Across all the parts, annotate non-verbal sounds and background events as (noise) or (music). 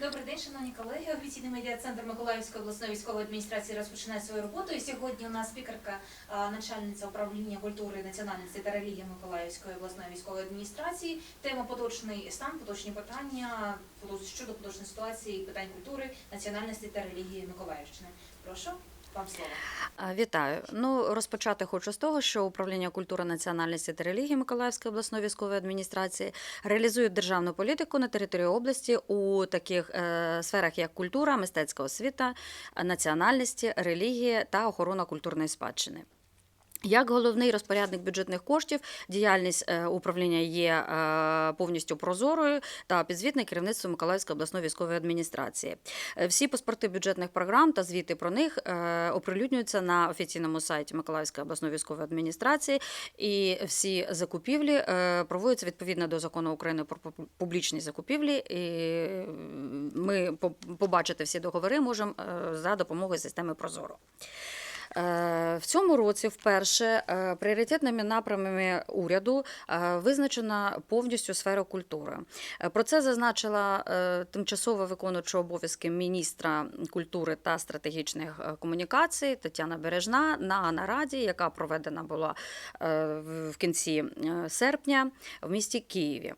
Добрий день, шановні колеги. Офіційний медіа-центр Миколаївської обласної військової адміністрації розпочинає свою роботу. І сьогодні у нас спікерка, начальниця управління культури, національності та релігії Миколаївської обласної військової адміністрації. Тема поточний стан, поточні питання щодо поточної ситуації питань культури, національності та релігії Миколаївщини. Прошу вам. Вітаю. Ну розпочати хочу з того, що управління культури, національності та релігії Миколаївської обласної військової адміністрації реалізує державну політику на території області у таких е, сферах, як культура, мистецька освіта, національності, релігія та охорона культурної спадщини. Як головний розпорядник бюджетних коштів, діяльність е, управління є е, повністю прозорою та підзвітне керівництво Миколаївської обласної військової адміністрації. Е, Всі паспорти бюджетних програм та звіти про них оприлюднюються на офіційному сайті Миколаївської обласної військової адміністрації, і всі закупівлі проводяться відповідно до закону України про публічні закупівлі. І ми по- побачити всі договори можемо за допомогою системи Прозоро. Е, В цьому році вперше е, пріоритетними напрямами уряду е, визначена повністю сфера культури. Про це зазначила тимчасово виконуюча обов'язки міністра культури та стратегічних комунікацій Тетяна Бережна на нараді, яка проведена була в кінці серпня в місті Києві.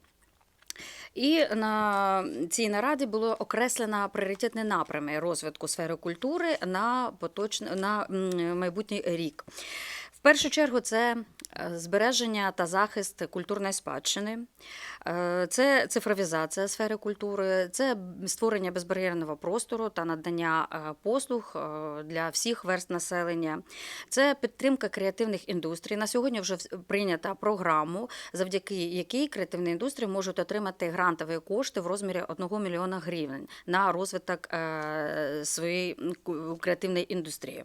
І на цій нараді було окреслено пріоритетні напрями розвитку сфери культури на поточ... на майбутній рік. В першу чергу це збереження та захист культурної спадщини, е, це цифровізація сфери культури, це створення безбар'єрного простору та надання е, послуг е, для всіх верст населення, це підтримка креативних індустрій. На сьогодні вже прийнята програму, завдяки якій креативні індустрії можуть отримати грантові кошти в розмірі 1 мільйона гривень на розвиток своєї креативної індустрії.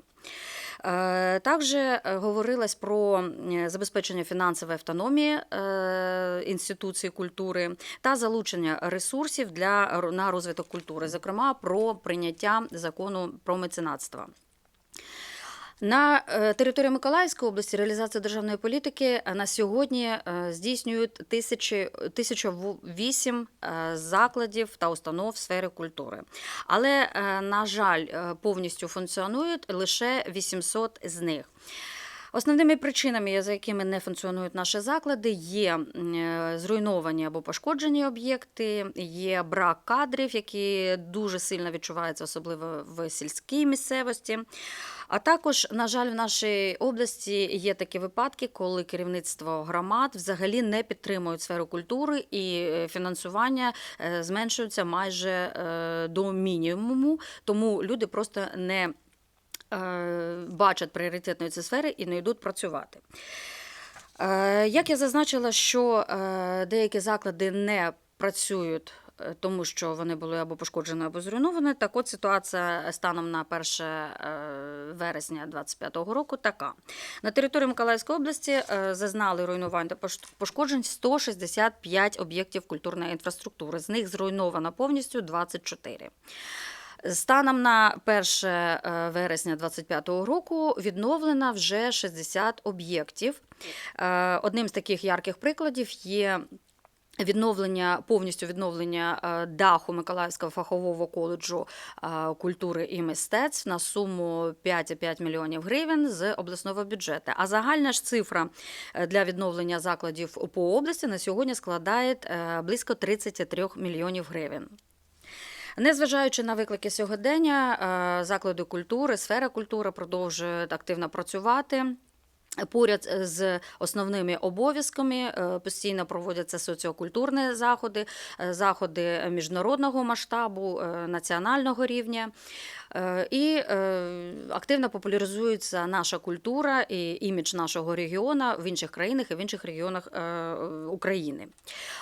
Е, Також е, говорилось про е, забезпечення фінансової автономії інституції культури та залучення ресурсів для на розвиток культури, зокрема про прийняття закону про меценатство. На е, території Миколаївської області реалізація державної політики е, на сьогодні е, здійснюють тисячі, 1008 е, закладів та установ сфери культури. Але, на жаль, повністю функціонують лише 800 з них. Основними причинами, за якими не функціонують наші заклади, є е, зруйновані або пошкоджені об'єкти, є брак кадрів, які дуже сильно відчуваються, особливо в сільській місцевості. А також, на жаль, в нашій області є такі випадки, коли керівництво громад взагалі не підтримують сферу культури і е, фінансування е, зменшується майже до мінімуму, тому люди просто не бачать пріоритетної цієї сфери і не йдуть працювати. Е, Як я зазначила, що е, деякі заклади не працюють. е, Тому що вони були або пошкоджені, або зруйновані. Так от ситуація станом на 1 е, вересня 2025 року така. На території Миколаївської області е, зазнали руйнувань та пош- пошкоджень 165 об'єктів культурної інфраструктури. З них зруйновано повністю 24. Станом на 1 е, вересня 2025 року відновлено вже 60 об'єктів. Е, Одним з таких ярких прикладів є. Відновлення повністю відновлення е, даху Миколаївського фахового коледжу культури і мистецтв на суму 5,5 мільйонів гривень з обласного бюджету. А загальна ж цифра для відновлення закладів по області на сьогодні складає близько 33 мільйонів гривень. Незважаючи на виклики сьогодення, е, заклади культури, сфера культури продовжують активно працювати. Поряд з основними обов'язками е, постійно проводяться соціокультурні заходи, е, заходи міжнародного масштабу, е, національного рівня. Е, І е, активно популяризується наша культура і імідж нашого регіону в інших країнах і в інших регіонах е, України.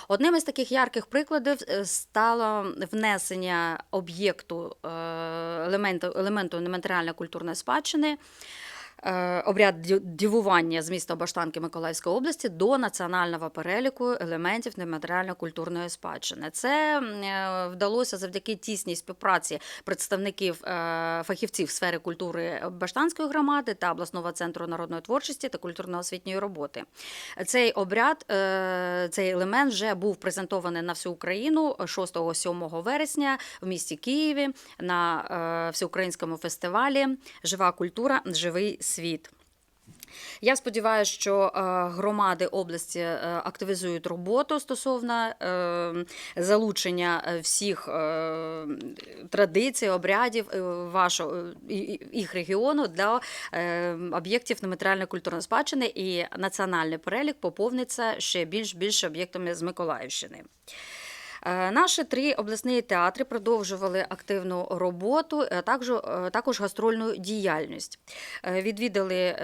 Одним із таких ярких прикладів е, стало внесення об'єкту е, елементу, елементу нематеріально-культурної спадщини е, обряд дю- дивування з міста Баштанки Миколаївської області до національного переліку елементів нематеріально-культурної спадщини. Це е, вдалося завдяки тісній співпраці представників е, фахівців сфери культури Баштанської громади та обласного центру народної творчості та культурно-освітньої роботи. Цей обряд, е, цей елемент вже був презентований на всю Україну 6-7 вересня в місті Києві на е, всеукраїнському фестивалі Жива культура, живий світ. Я сподіваюся, що е, громади області е, активізують роботу стосовно е, залучення всіх традицій, обрядів вашого їх регіону для об'єктів нематеріальної культурної спадщини, і національний перелік поповниться ще більш більше об'єктами з Миколаївщини. Е, Наші три обласні театри продовжували активну роботу, е, також, е, також гастрольну діяльність. Відвідали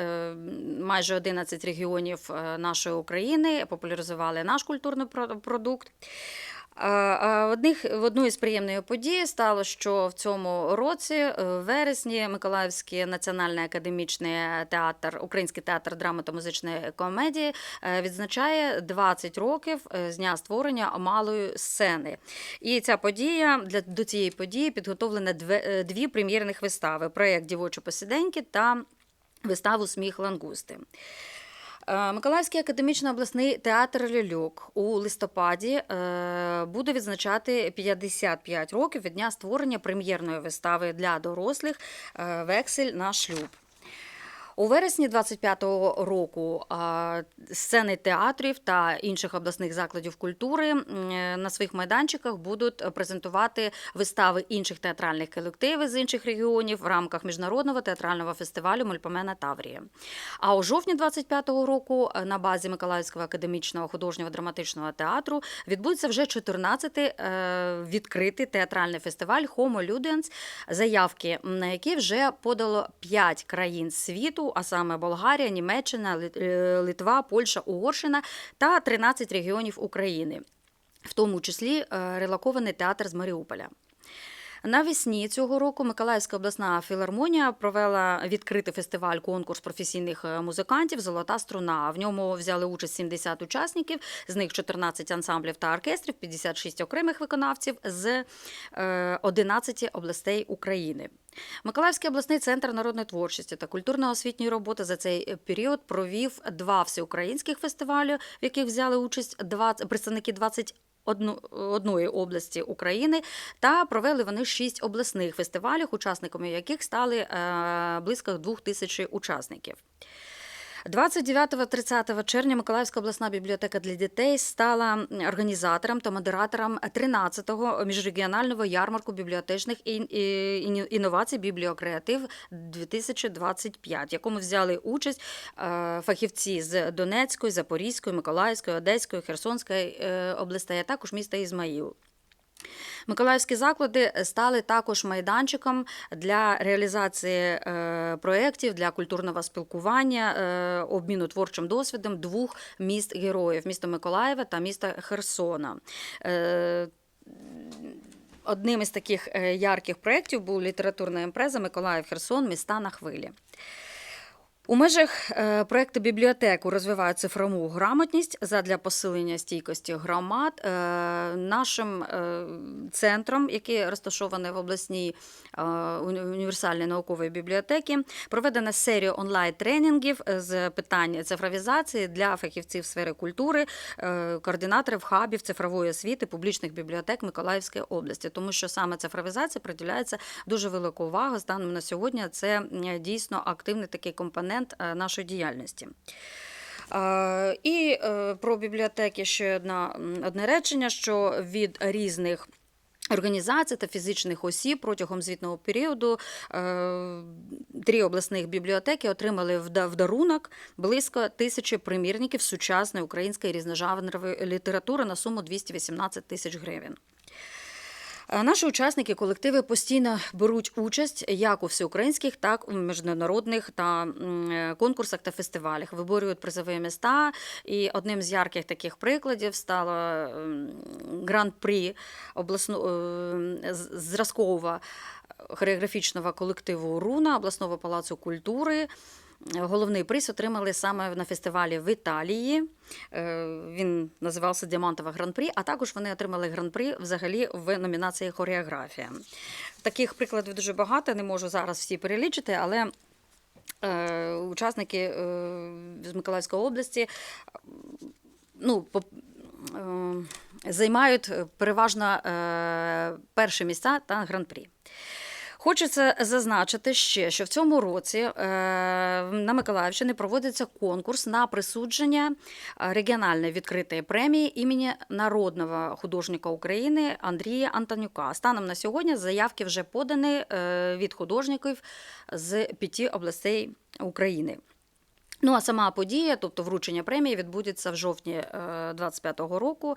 майже 11 регіонів нашої України, популяризували наш культурний про- продукт. Одних, в одну із приємних подій стало, що в цьому році, е, в вересні, Миколаївський національний академічний театр, Український театр драми та музичної комедії е, відзначає 20 років е, з дня створення малої сцени. І ця подія для до цієї події підготовлено две- е, дві прем'єрних вистави: проєкт Дівочі посіденьки та виставу Сміх лангусти. Е, Миколаївський академічний обласний театр Люлюк у листопаді е, буде відзначати 55 років від дня створення прем'єрної вистави для дорослих е, Вексель на шлюб. У вересні 25-го року сцени театрів та інших обласних закладів культури на своїх майданчиках будуть презентувати вистави інших театральних колективів з інших регіонів в рамках міжнародного театрального фестивалю Мульпомена Таврія. А у жовтні 25-го року е, на базі Миколаївського академічного художнього драматичного театру відбудеться вже 14-й е, відкритий театральний фестиваль Homo Ludens, заявки на які вже подало 5 країн світу, а саме Болгарія, Німеччина, е, Литва, Польща, Угорщина та 13 регіонів України, в тому числі е, релокований театр з Маріуполя. Навесні цього року Миколаївська обласна філармонія провела відкритий фестиваль конкурс професійних е, музикантів Золота струна. В ньому взяли участь 70 учасників, з них 14 ансамблів та оркестрів, 56 окремих виконавців з е, 11 областей України. Миколаївський обласний центр народної творчості та культурно-освітньої роботи за цей період провів два всеукраїнських фестивалі, в яких взяли участь 20, представники 20 одної області України, та провели вони шість обласних фестивалів, учасниками яких стали е, близько двох тисяч учасників. 29-30 червня Миколаївська обласна бібліотека для дітей стала організатором та модератором 13-го міжрегіонального ярмарку бібліотечних інновацій Бібліокреатив 2025, в якому взяли участь е, фахівці з Донецької, Запорізької, Миколаївської, Одеської, Херсонської е, областей, а також міста Ізмаїл. Миколаївські заклади стали також майданчиком для реалізації е, проєктів для культурного спілкування, е, обміну творчим досвідом двох міст героїв міста Миколаєва та міста Херсона. Е, Одним із таких е, ярких проєктів був літературна імпреза Миколаїв Херсон Міста на хвилі. У межах е, проекту бібліотеку розвивають цифрову грамотність задля посилення стійкості громад. Е, нашим е, центром, який розташований в обласній універсальній науковій бібліотеці, проведена серія онлайн-тренінгів з питань цифровізації для фахівців сфери культури, координаторів хабів цифрової освіти публічних бібліотек Миколаївської області, тому що саме цифровізація приділяється дуже велику увагу. Станом на сьогодні це дійсно активний такий компонент е, нашої діяльності. Е, І е, про бібліотеки ще одна, одне речення, що від різних. Організацій та фізичних осіб протягом звітного періоду три обласних бібліотеки отримали в дарунок близько тисячі примірників сучасної української різножанрової літератури на суму 218 тисяч гривень. Е, Наші учасники колективи постійно беруть участь як у всеукраїнських, так і у міжнародних та е, конкурсах та фестивалях. Виборюють призові міста. І одним з ярких таких прикладів стало ем, обласно е, зразкового хореографічного колективу Руна обласного палацу культури. Головний приз отримали саме на фестивалі в Італії. Е, Він називався Діамантова гран-прі, а також вони отримали гран-прі взагалі в номінації хореографія. Таких прикладів дуже багато, не можу зараз всі перелічити, але е, учасники е, з Миколаївської області ну, займають переважно перші місця та гран-прі. Хочеться зазначити ще, що в цьому році е, на Миколаївщині проводиться конкурс на присудження е, регіональної відкритої премії імені народного художника України Андрія Антонюка. Станом на сьогодні заявки вже подані е, від художників з п'яти областей України. Ну а сама подія, тобто вручення премії, відбудеться в жовтні 25-го року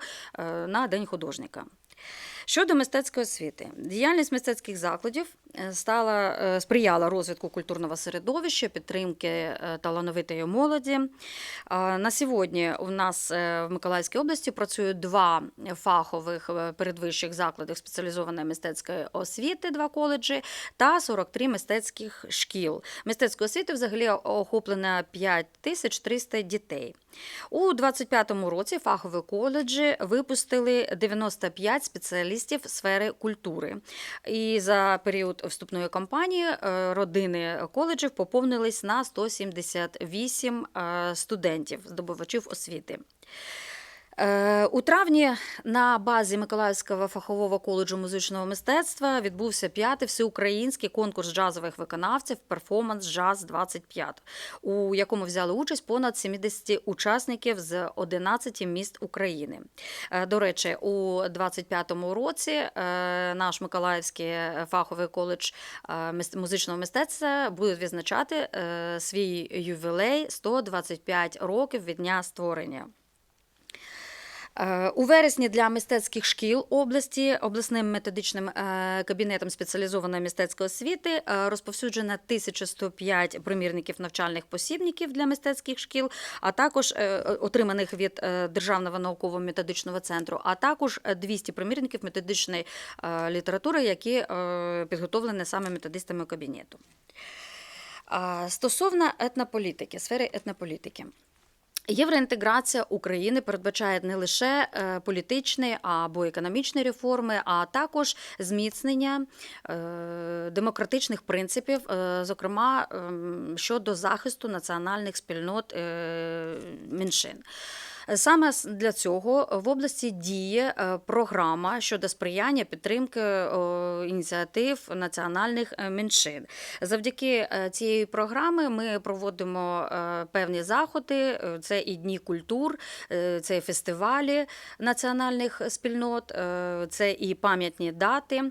на День художника. Щодо мистецької освіти, діяльність мистецьких закладів е, стала е, сприяла розвитку культурного середовища, підтримки е, талановитої молоді. На сьогодні у нас в Миколаївській області працюють два фахових передвищих заклади спеціалізованої мистецької освіти, два коледжі, та 43 мистецьких шкіл. Мистецької освіти взагалі охоплено 5300 дітей. У 25-му році фахові коледжі випустили 95 спеціалістів сфери культури. І за період вступної кампанії е, родини коледжів поповнились на 178 е, студентів, здобувачів освіти. Е, У травні на базі Миколаївського фахового коледжу музичного мистецтва відбувся п'ятий всеукраїнський конкурс джазових виконавців перформанс Джаз 25, у якому взяли участь понад 70 учасників з 11 міст України. Е, До речі, у 25-му році е, наш Миколаївський фаховий коледж музичного мистецтва буде відзначати свій ювілей 125 років від дня створення. Е, У вересні для мистецьких шкіл області обласним методичним е, кабінетом спеціалізованої мистецької освіти е, розповсюджено 1105 примірників навчальних посібників для мистецьких шкіл, а також отриманих від Державного науково-методичного центру, а також е, 200 примірників методичної літератури, які підготовлені саме методистами кабінету. Стосовно етнополітики, сфери етнополітики. Євроінтеграція України передбачає не лише е, політичні або економічні реформи, а також зміцнення е, демократичних принципів, е, зокрема ем, щодо захисту національних спільнот меншин. Саме для цього в області діє е, програма щодо сприяння підтримки е, ініціатив національних е, меншин. Завдяки цієї програми ми проводимо певні заходи. Це і дні культур, це і фестивалі національних спільнот, це і пам'ятні дати.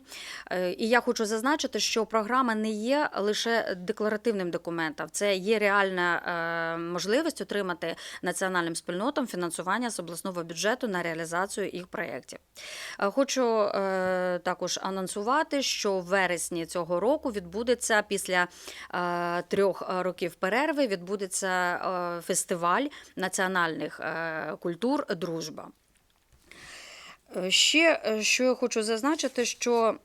І я хочу зазначити, що програма не є лише декларативним документом, це є реальна можливість отримати національним спільнотам фінансування з обласного бюджету на реалізацію їх проєктів. Е, Хочу е, також анонсувати, що в вересні цього року відбудеться після е, трьох років перерви відбудеться фестиваль національних культур Дружба. Ще що я хочу зазначити, що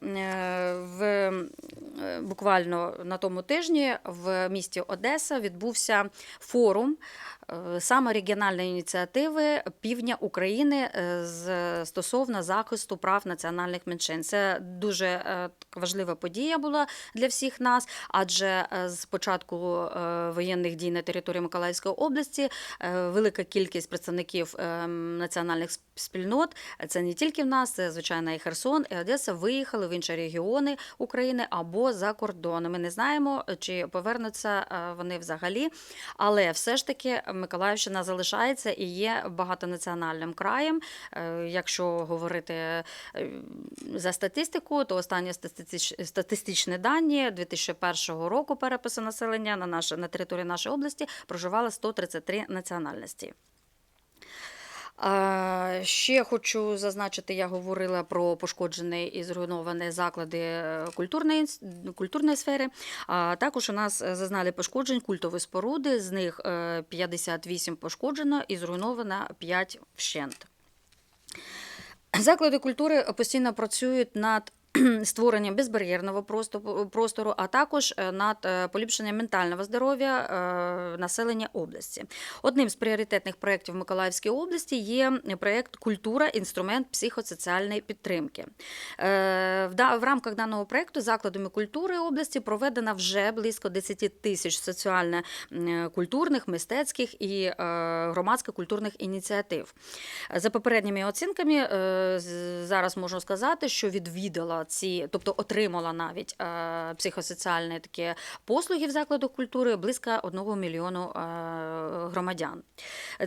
в буквально на тому тижні в місті Одеса відбувся форум саме регіональної ініціативи півдня України е, з стосовно захисту прав національних меншин. Це дуже е, важлива подія була для всіх нас, адже е, з початку е, воєнних дій на території Миколаївської області е, велика кількість представників е, національних спільнот, це не тільки в нас, це звичайно і Херсон, і Одеса виїхали в інші регіони України або за кордон. Ми не знаємо, чи повернуться е, вони взагалі, але все ж таки Миколаївщина залишається і є багатонаціональним краєм. Е, Якщо говорити е, за статистику, то останні статистич- статистичні дані 2001 року перепису населення на, наш, на території нашої області проживало 133 національності. А, Ще хочу зазначити, я говорила про пошкоджені і зруйновані заклади е, культурної, культурної сфери. А також у нас е, зазнали пошкоджень культові споруди, з них е, 58 пошкоджено і зруйновано 5 вщент. Заклади культури постійно працюють над (clears throat) створенням безбар'єрного простору, а також е, над е, поліпшенням ментального здоров'я е, населення області. Одним з пріоритетних проєктів в Миколаївській області є проєкт Культура інструмент психосоціальної підтримки. В рамках даного проєкту закладами культури області проведено вже близько 10 тисяч соціально-культурних, мистецьких і громадсько-культурних ініціатив. За попередніми оцінками, зараз можу сказати, що відвідала ці, тобто отримала навіть е, психосоціальні такі послуги в закладах культури близько 1 мільйону е, громадян.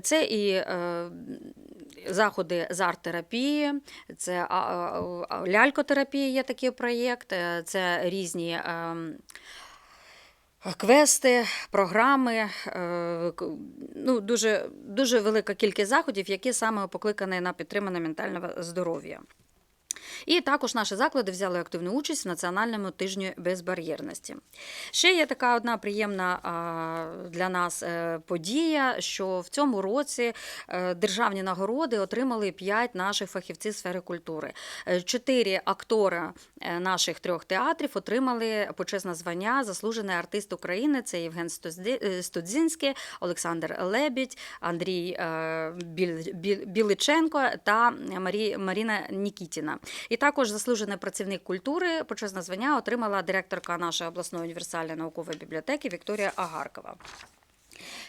Це і е, заходи з арт-терапії, це лялькотерапія є такий проєкт, це різні. Квести, програми, ну, дуже, дуже велика кількість заходів, які саме покликані на підтримання ментального здоров'я. І також наші заклади взяли активну участь в національному тижні безбар'єрності. Ще є така одна приємна для нас е, подія, що в цьому році е, державні нагороди отримали п'ять наших фахівців сфери культури. Е, Чотири актора наших трьох театрів отримали почесне звання Заслужений артист України. Це Євген Студзінський, Олександр Лебідь, Андрій Біличенко та Марі, Маріна Нікітіна. І також заслужений працівник культури почесне звання отримала директорка нашої обласної універсальної наукової бібліотеки Вікторія Агаркова.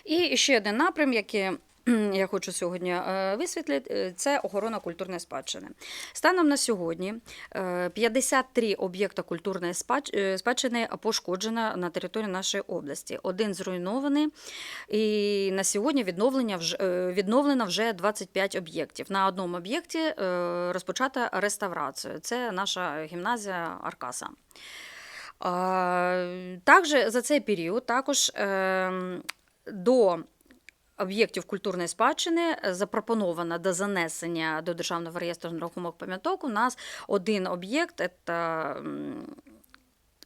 І ще один напрям, який (clears throat) я хочу сьогодні е, висвітлити, е, це охорона культурної спадщини. Станом на сьогодні е, 53 об'єкта культурної е, спадщини пошкоджено на території нашої області. Один зруйнований, і на сьогодні е, відновлено вже 25 об'єктів. На одному об'єкті е, розпочата реставрацію. Це наша гімназія Аркаса. Також за цей період також ем, до об'єктів культурної спадщини запропоновано до занесення до Державного реєстру нерухомих пам'яток. У нас один об'єкт це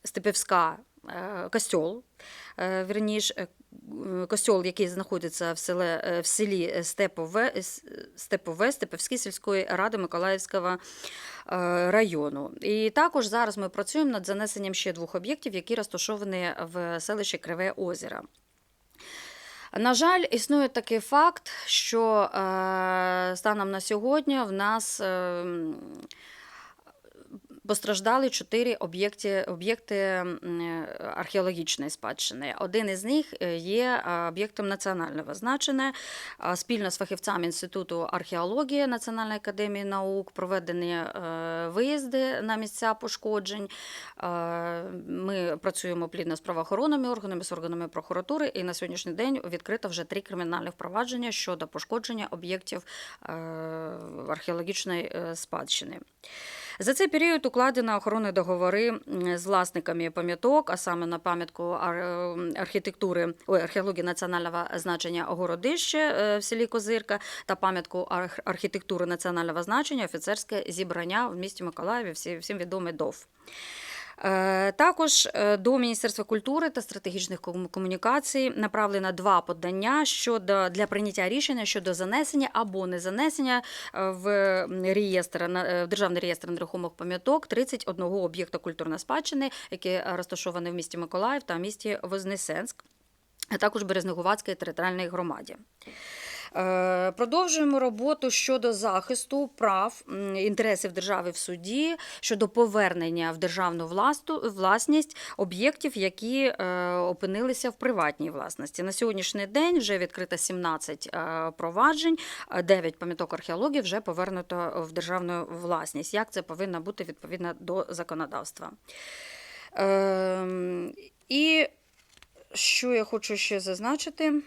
Степівська е, костьол, е, е, костьол, який знаходиться в, селе, е, в селі Степове, Степове Степівської сільської ради Миколаївського е, району. І також зараз ми працюємо над занесенням ще двох об'єктів, які розташовані в селищі Криве Озеро. На жаль, існує такий факт, що е, станом на сьогодні в нас е, м, постраждали чотири об'єкти, об'єкти археологічної спадщини. Один із них е, є е, об'єктом національного значення. Спільно з фахівцями Інституту археології Національної академії наук проведені е, виїзди на місця пошкоджень. Е, Ми працюємо плідно з правоохоронними органами, з органами прокуратури, і на сьогоднішній день відкрито вже три кримінальних провадження щодо пошкодження об'єктів е, археологічної е, спадщини. За цей період укладено охоронні договори з власниками пам'яток, а саме на пам'ятку архітектури археології національного значення Городище е, в селі Козирка та пам'ятку арх- архітектури національного значення офіцерське зібрання в місті Миколаєві, всі, всім відомий ДОВ. Е, Також е, до Міністерства культури та стратегічних комунікацій направлено два подання щодо для прийняття рішення щодо занесення або не занесення е, в реєстр в державний реєстр нерухомих пам'яток 31 об'єкта культурної спадщини, які розташовані в місті Миколаїв та місті Вознесенськ, а також Березнегуватській територіальній громаді. Е, Продовжуємо роботу щодо захисту прав інтересів держави в суді щодо повернення в державну власність об'єктів, які е, опинилися в приватній власності. На сьогоднішній день вже відкрито 17 е, проваджень, 9 пам'яток археології вже повернуто в державну власність. Як це повинно бути відповідно до законодавства? Е, і що я хочу ще зазначити?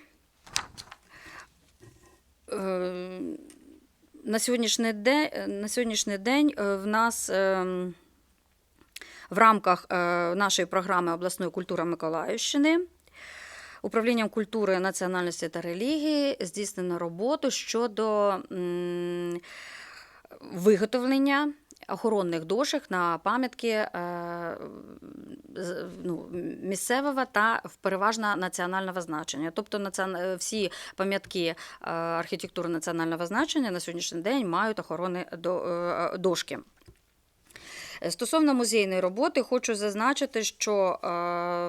Е, на сьогоднішній день, на сьогоднішній день в нас ем, в рамках е, нашої програми обласної культури Миколаївщини управлінням культури, національності та релігії здійснено роботу щодо виготовлення охоронних дошок на пам'ятки е, ну, місцевого та переважно національного значення. Тобто націон- всі пам'ятки е, архітектури національного значення на сьогоднішній день мають охоронні до- е, дошки. Е, Стосовно музейної роботи, хочу зазначити, що е,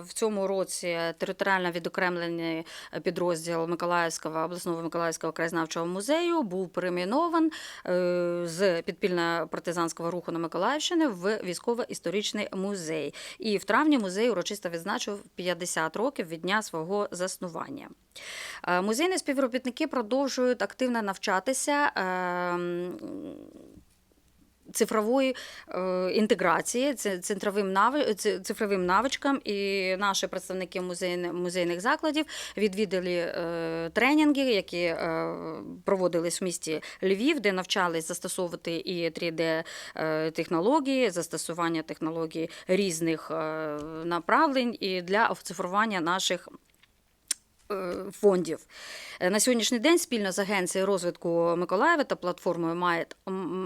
в цьому році територіально відокремлений підрозділ Миколаївського обласного Миколаївського краєзнавчого музею був перейменован е, з підпільно-партизанського руху на Миколаївщини в військово-історичний музей. І в травні музей урочисто відзначив 50 років від дня свого заснування. Е, Музейні співробітники продовжують активно навчатися. Цифрової е, інтеграції, цифровим цифровим навичкам, і наші представники музейних закладів відвідали е, тренінги, які е, проводились в місті Львів, де навчались застосовувати і 3D е, технології, застосування технологій різних направлень і для оцифрування наших фондів. Е, На сьогоднішній день спільно з Агенцією розвитку Миколаєва та платформою My-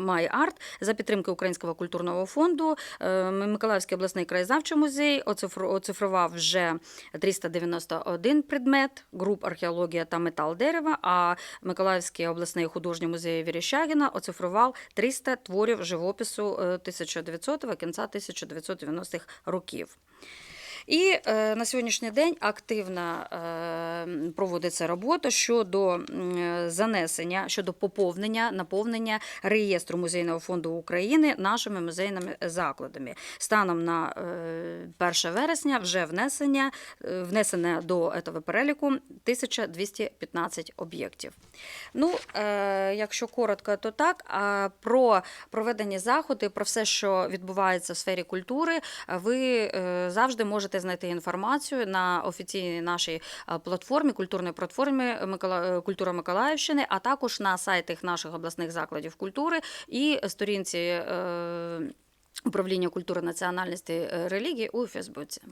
MyArt за підтримки Українського культурного фонду е, Миколаївський обласний краєзнавчий музей оцифру- оцифрував вже 391 предмет груп археологія та метал дерева, а Миколаївський обласний художній музей Віріщагіна оцифрував 300 творів живопису е, 1900-го, кінця 1990-х років. І е, на сьогоднішній день активно е, проводиться робота щодо е, занесення, щодо поповнення, наповнення реєстру музейного фонду України нашими музейними закладами. Станом на е, 1 вересня вже внесення, е, внесено до цього переліку 1215 об'єктів. Ну, е, якщо коротко, то так. А про проведені заходи, про все, що відбувається в сфері культури, е, ви е, завжди можете знайти інформацію на офіційній нашій е, платформі, культурної платформі е, Культура Миколаївщини, а також на сайтах наших обласних закладів культури і сторінці е, управління культури національності релігії у Фейсбуці.